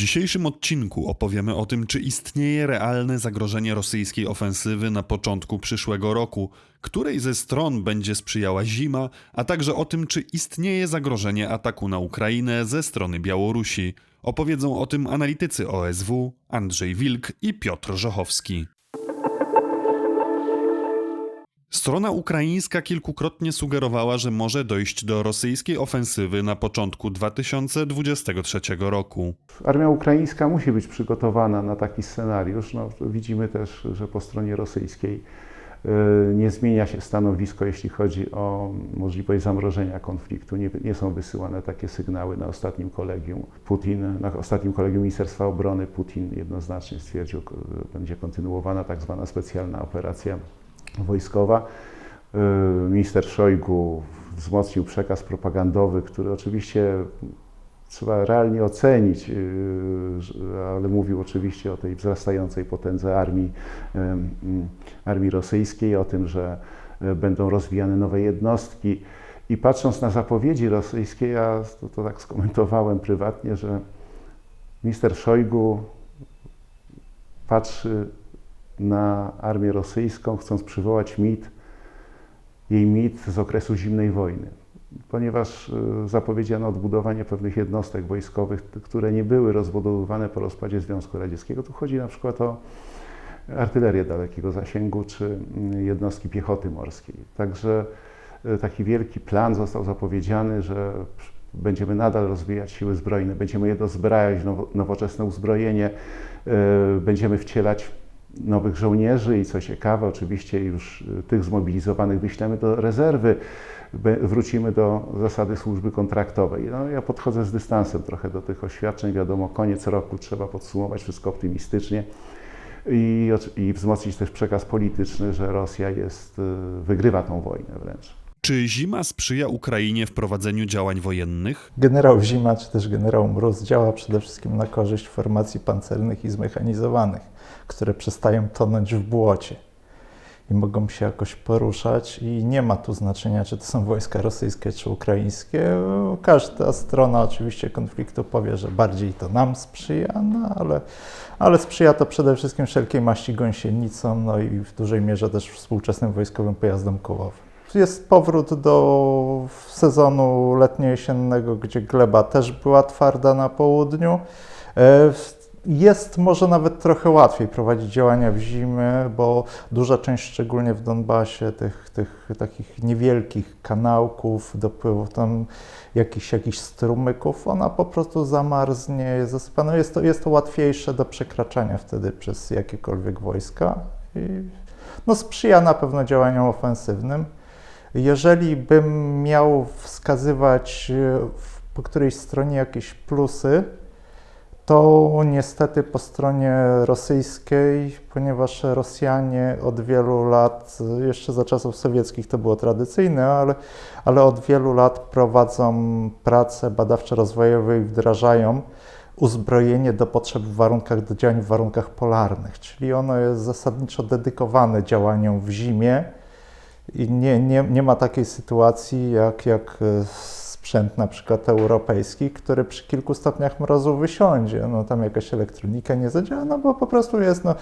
dzisiejszym odcinku opowiemy o tym, czy istnieje realne zagrożenie rosyjskiej ofensywy na początku przyszłego roku, której ze stron będzie sprzyjała zima, a także o tym, czy istnieje zagrożenie ataku na Ukrainę ze strony Białorusi. Opowiedzą o tym analitycy OSW Andrzej Wilk i Piotr Żochowski. Strona ukraińska kilkukrotnie sugerowała, że może dojść do rosyjskiej ofensywy na początku 2023 roku. Armia ukraińska musi być przygotowana na taki scenariusz. No, widzimy też, że po stronie rosyjskiej y, nie zmienia się stanowisko, jeśli chodzi o możliwość zamrożenia konfliktu. Nie, nie, są wysyłane takie sygnały na ostatnim kolegium. Putin, na ostatnim kolegium Ministerstwa Obrony Putin jednoznacznie stwierdził, że będzie kontynuowana tak zwana specjalna operacja wojskowa. Y, minister Szojgu wzmocnił przekaz propagandowy, który oczywiście trzeba realnie ocenić, y, ale mówił oczywiście o tej wzrastającej potędze armii, armii rosyjskiej, o tym, że y, będą rozwijane nowe jednostki. I patrząc na zapowiedzi rosyjskie, ja to, to tak skomentowałem prywatnie, że minister Szojgu patrzy na armię rosyjską, chcąc przywołać mit, jej mit z okresu zimnej wojny. Ponieważ y, zapowiedziano odbudowanie pewnych jednostek wojskowych, które nie były rozbudowywane po rozpadzie Związku Radzieckiego. Tu chodzi na przykład o artylerię dalekiego zasięgu czy y, jednostki piechoty morskiej. Także y, taki wielki plan został zapowiedziany, że będziemy nadal rozwijać siły zbrojne, będziemy je dozbrajać, nowoczesne uzbrojenie, będziemy wcielać nowych żołnierzy i co ciekawe, oczywiście już y, tych zmobilizowanych wyślemy do rezerwy, wrócimy do zasady służby kontraktowej. No, ja podchodzę z dystansem trochę do tych oświadczeń. Wiadomo, koniec roku trzeba podsumować wszystko optymistycznie i, i wzmocnić też przekaz polityczny, że Rosja jest, y, wygrywa tą wojnę wręcz. Czy zima sprzyja Ukrainie w prowadzeniu działań wojennych? Generał Zima, czy też generał Mróz działa przede wszystkim na korzyść formacji pancernych i zmechanizowanych, które przestają tonąć w błocie i mogą się jakoś poruszać i nie ma tu znaczenia, czy to są wojska rosyjskie, czy ukraińskie. Każda strona oczywiście konfliktu powie, że bardziej to nam sprzyja, no ale, ale sprzyja to przede wszystkim wszelkiej maści gąsienicom, no i w dużej mierze też współczesnym wojskowym pojazdom kołowym. Jest powrót do sezonu letnio-jesiennego, gdzie gleba też była twarda na południu. E, jest może nawet trochę łatwiej prowadzić działania w zimę, bo duża część, szczególnie w Donbasie, tych, tych takich niewielkich kanałków, dopływu tam jakichś, jakichś strumyków, ona po prostu zamarznie, zasypana. Jest to, jest to łatwiejsze do przekraczania wtedy przez jakiekolwiek wojska. I no, sprzyja na pewno działaniom ofensywnym. Jeżeli bym miał wskazywać e, po którejś stronie jakieś plusy, to niestety po stronie rosyjskiej, ponieważ Rosjanie od wielu lat, jeszcze za czasów sowieckich to było tradycyjne, ale, ale od wielu lat prowadzą prace badawczo-rozwojowe i wdrażają uzbrojenie do potrzeb w warunkach, do działań w warunkach polarnych, czyli ono jest zasadniczo dedykowane działaniom w zimie i nie, nie, nie ma takiej sytuacji jak, jak e, sprzęt na przykład europejski, który przy kilku stopniach mrozu wysiądzie. No tam jakaś elektronika nie zadziała, no bo po prostu jest, no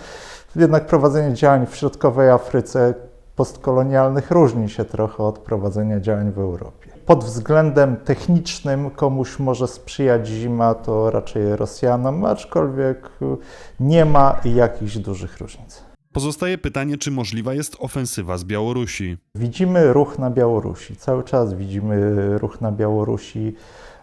jednak prowadzenie działań w środkowej Afryce postkolonialnych różni się trochę od prowadzenia działań w Europie. Pod względem technicznym komuś może sprzyjać zima, to raczej Rosjanom, aczkolwiek nie ma jakichś dużych różnic. Pozostaje pytanie, czy możliwa jest ofensywa z Białorusi. Widzimy ruch na Białorusi. Cały czas widzimy ruch na Białorusi.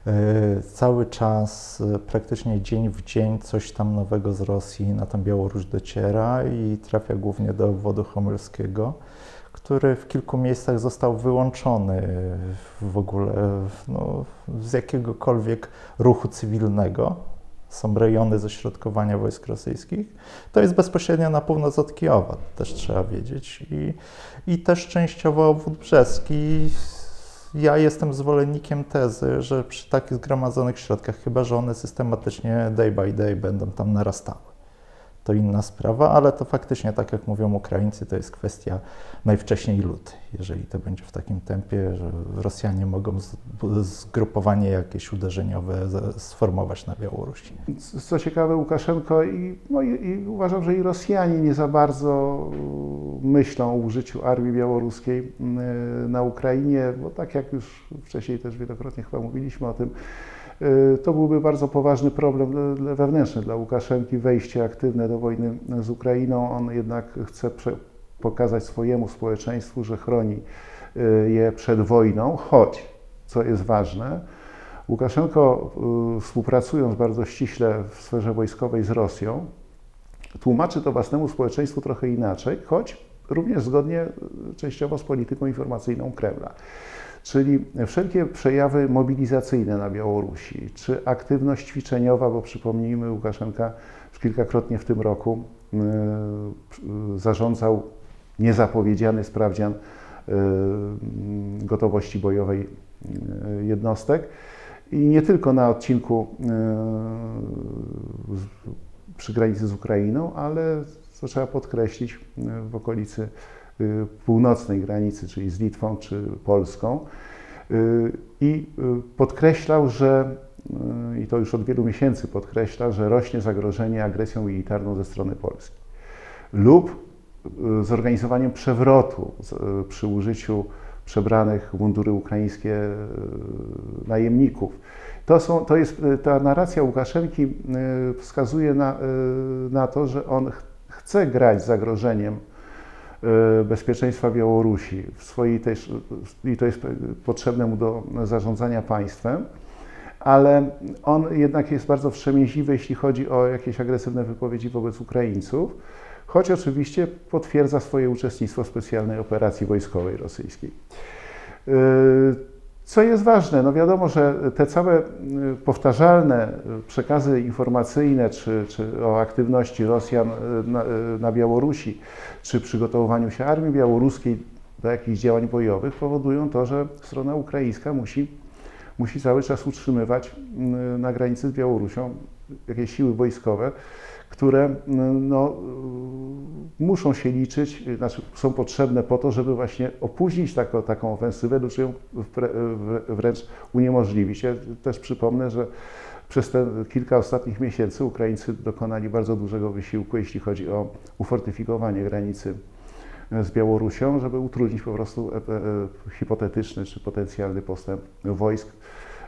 E, cały czas, e, praktycznie dzień w dzień, coś tam nowego z Rosji na tą Białoruś dociera i trafia głównie do obwodu homolskiego, który w kilku miejscach został wyłączony w ogóle no, z jakiegokolwiek ruchu cywilnego są rejony ześrodkowania wojsk rosyjskich, to jest bezpośrednio na północ od Kijowa, też trzeba wiedzieć. I, i też częściowo obwód brzeski. Ja jestem zwolennikiem tezy, że przy takich zgromadzonych środkach, chyba że one systematycznie day by day będą tam narastały, to inna sprawa, ale to faktycznie, tak jak mówią Ukraińcy, to jest kwestia najwcześniej luty. Jeżeli to będzie w takim tempie, że Rosjanie mogą zgrupowanie jakieś uderzeniowe sformować na Białorusi. Co ciekawe, Łukaszenko i, no i, i uważam, że i Rosjanie nie za bardzo y, myślą o użyciu armii białoruskiej y, na Ukrainie, bo tak jak już wcześniej też wielokrotnie chyba mówiliśmy o tym, to byłby bardzo poważny problem wewnętrzny dla Łukaszenki, wejście aktywne do wojny z Ukrainą. On jednak chce pokazać swojemu społeczeństwu, że chroni y, je przed wojną, choć, co jest ważne, Łukaszenko, y, współpracując bardzo ściśle w sferze wojskowej z Rosją, tłumaczy to własnemu społeczeństwu trochę inaczej, choć również zgodnie y, częściowo z polityką informacyjną Kremla. Czyli wszelkie przejawy mobilizacyjne na Białorusi, czy aktywność ćwiczeniowa, bo przypomnijmy, Łukaszenka już kilkakrotnie w tym roku y, y, zarządzał niezapowiedziany sprawdzian y, gotowości bojowej jednostek. I nie tylko na odcinku przy granicy z Ukrainą, ale co trzeba podkreślić, w okolicy północnej granicy, czyli z Litwą czy Polską. Y, I y, podkreślał, że, y, i to już od wielu miesięcy podkreśla, że rośnie zagrożenie agresją militarną ze strony Polski. Lub y, zorganizowaniem przewrotu y, przy użyciu przebranych mundury ukraińskie y, najemników. To, są, to jest y, ta narracja Łukaszenki y, wskazuje na, y, na to, że on ch- chce grać zagrożeniem y, bezpieczeństwa Białorusi w swojej i to jest potrzebne mu do zarządzania państwem, ale on jednak jest bardzo wstrzemięźliwy, jeśli chodzi o jakieś agresywne wypowiedzi wobec Ukraińców, choć oczywiście potwierdza swoje uczestnictwo w specjalnej operacji wojskowej rosyjskiej. Co jest ważne, no wiadomo, że te całe y, powtarzalne y, przekazy informacyjne, czy, czy o aktywności Rosjan y, na, na Białorusi, czy przygotowywaniu się armii białoruskiej do jakichś działań bojowych, powodują to, że strona ukraińska musi, musi cały czas utrzymywać na granicy z Białorusią jakieś siły wojskowe, które no, muszą się liczyć, znaczy są potrzebne po to, żeby właśnie opóźnić taką, taką ofensywę lub ją wręcz uniemożliwić. Ja też przypomnę, że przez te kilka ostatnich miesięcy Ukraińcy dokonali bardzo dużego wysiłku, jeśli chodzi o ufortyfikowanie granicy z Białorusią, żeby utrudnić po prostu e, e, hipotetyczny czy potencjalny postęp wojsk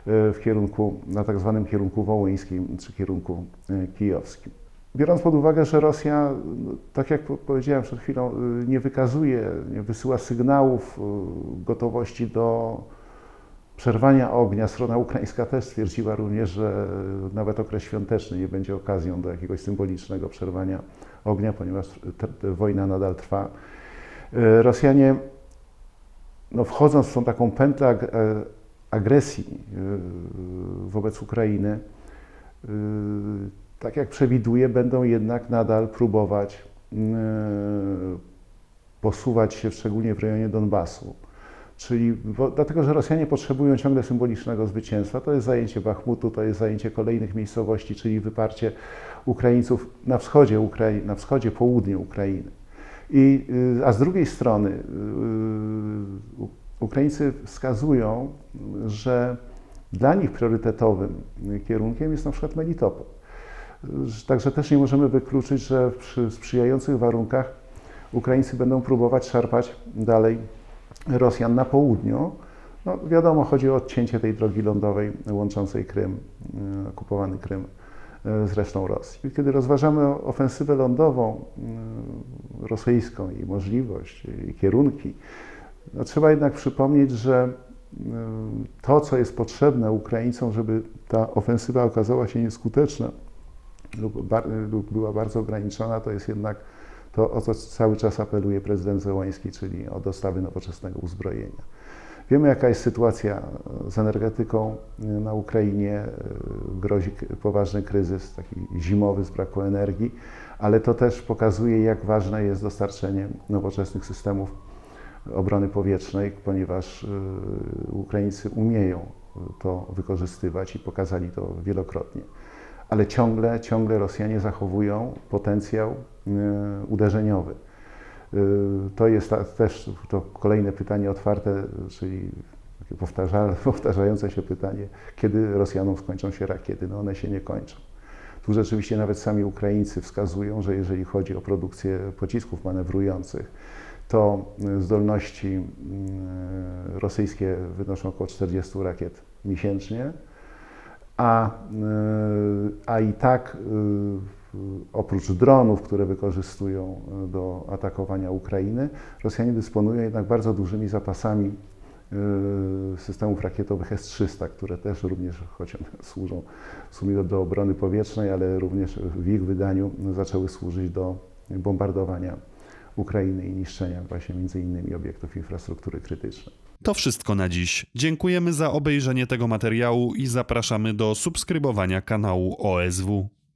w kierunku, na tak zwanym kierunku wołyńskim czy kierunku e, kijowskim. Biorąc pod uwagę, że Rosja, no, tak jak po- powiedziałem przed chwilą, y, nie wykazuje, nie wysyła sygnałów gotowości do przerwania ognia, strona ukraińska też stwierdziła również, że nawet okres świąteczny nie będzie okazją do jakiegoś symbolicznego przerwania ognia, ponieważ wojna nadal trwa. Rosjanie, no, wchodząc w tą taką pętlę e, agresji y, wobec Ukrainy, y, tak jak przewiduję, będą jednak nadal próbować y, posuwać się, szczególnie w rejonie Donbasu. Czyli bo, dlatego, że Rosjanie potrzebują ciągle symbolicznego zwycięstwa, to jest zajęcie Bachmutu, to jest zajęcie kolejnych miejscowości, czyli wyparcie Ukraińców na wschodzie, Ukrai- na wschodzie południu Ukrainy. I, y, a z drugiej strony y, Ukraińcy wskazują, że dla nich priorytetowym kierunkiem jest na przykład Melitopol. Także też nie możemy wykluczyć, że przy sprzyjających warunkach Ukraińcy będą próbować szarpać dalej Rosjan na południu. No, wiadomo, chodzi o odcięcie tej drogi lądowej łączącej Krym, y, okupowany Krym y, z resztą Rosji. Kiedy rozważamy ofensywę lądową y, rosyjską i możliwość, i kierunki, no, trzeba jednak przypomnieć, że y, to, co jest potrzebne Ukraińcom, żeby ta ofensywa okazała się nieskuteczna lub, bar, lub była bardzo ograniczona, to jest jednak to, o co cały czas apeluje prezydent Zełański, czyli o dostawy nowoczesnego uzbrojenia. Wiemy, jaka jest sytuacja z energetyką na Ukrainie. Grozi poważny kryzys, taki zimowy z braku energii, ale to też pokazuje, jak ważne jest dostarczenie nowoczesnych systemów obrony powietrznej, ponieważ y, Ukraińcy umieją to wykorzystywać i pokazali to wielokrotnie. ale ciągle, ciągle Rosjanie zachowują potencjał y, uderzeniowy. Y, To jest też to kolejne pytanie otwarte, czyli powtarzające się pytanie, kiedy Rosjanom skończą się rakiety. No one się nie kończą. Tu rzeczywiście nawet sami Ukraińcy wskazują, że jeżeli chodzi o produkcję pocisków manewrujących, to y, zdolności y, rosyjskie wynoszą około 40 rakiet miesięcznie, a, y, a i tak oprócz dronów, które wykorzystują do atakowania Ukrainy, Rosjanie dysponują jednak bardzo dużymi zapasami systemów rakietowych S-300, które też również, choć one służą w sumie do, do obrony powietrznej, ale również w ich wydaniu zaczęły służyć do bombardowania Ukrainy i niszczenia właśnie między innymi obiektów infrastruktury krytycznej. To wszystko na dziś. Dziękujemy za obejrzenie tego materiału i zapraszamy do subskrybowania kanału OSW.